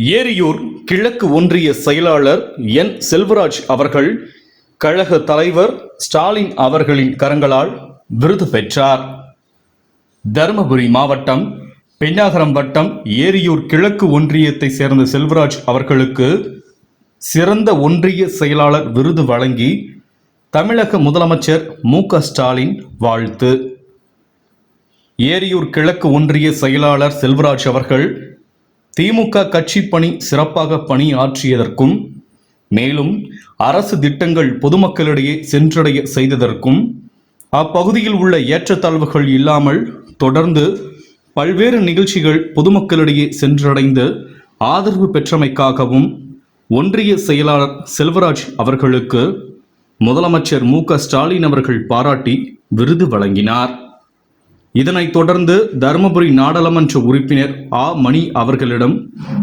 ஏரியூர் கிழக்கு ஒன்றிய செயலாளர் என். செல்வராஜ் அவர்கள் கழக தலைவர் ஸ்டாலின் அவர்களின் கரங்களால் விருது பெற்றார். தருமபுரி மாவட்டம் பெண்ணாகரம் வட்டம் ஏரியூர் கிழக்கு ஒன்றியத்தை சேர்ந்த செல்வராஜ் அவர்களுக்கு சிறந்த ஒன்றிய செயலாளர் விருது வழங்கி தமிழக முதலமைச்சர் மு. க. ஸ்டாலின் வாழ்த்து. ஏரியூர் கிழக்கு ஒன்றிய செயலாளர் செல்வராஜ் அவர்கள் திமுக கட்சி பணி சிறப்பாக பணியாற்றியதற்கும் மேலும் அரசு திட்டங்கள் பொதுமக்களிடையே சென்றடைய செய்ததற்கும் அப்பகுதியில் உள்ள ஏற்றத்தாழ்வுகள் இல்லாமல் தொடர்ந்து பல்வேறு நிகழ்ச்சிகள் பொதுமக்களிடையே சென்றடைந்து ஆதரவு பெற்றமைக்காகவும் ஒன்றிய செயலாளர் செல்வராஜ் அவர்களுக்கு முதலமைச்சர் மு க ஸ்டாலின் அவர்கள் பாராட்டி விருது வழங்கினார். இதனைத் தொடர்ந்து தருமபுரி நாடாளுமன்ற உறுப்பினர் ஆ. மணி அவர்களிடம்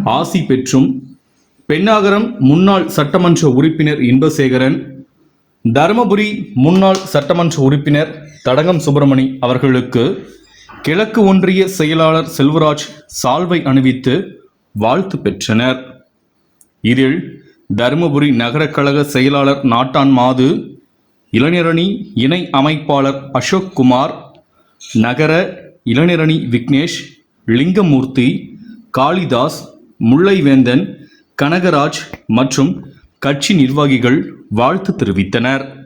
ஆசி பெற்றும் பெண்ணாகரம் முன்னாள் சட்டமன்ற உறுப்பினர் இன்பசேகரன் தருமபுரி முன்னாள் சட்டமன்ற உறுப்பினர் தடங்கம் சுப்பிரமணி அவர்களுக்கு கிழக்கு ஒன்றிய செயலாளர் செல்வராஜ் சால்வை அணிவித்து வாழ்த்து பெற்றனர். இதில் தருமபுரி நகரக்கழக செயலாளர் நாட்டான் மாது இளைஞரணி இணை அமைப்பாளர் அசோக் குமார் நகர இளநிரணி விக்னேஷ் லிங்கமூர்த்தி காளிதாஸ் முல்லைவேந்தன் கனகராஜ் மற்றும் கட்சி நிர்வாகிகள் வாழ்த்து தெரிவித்தனர்.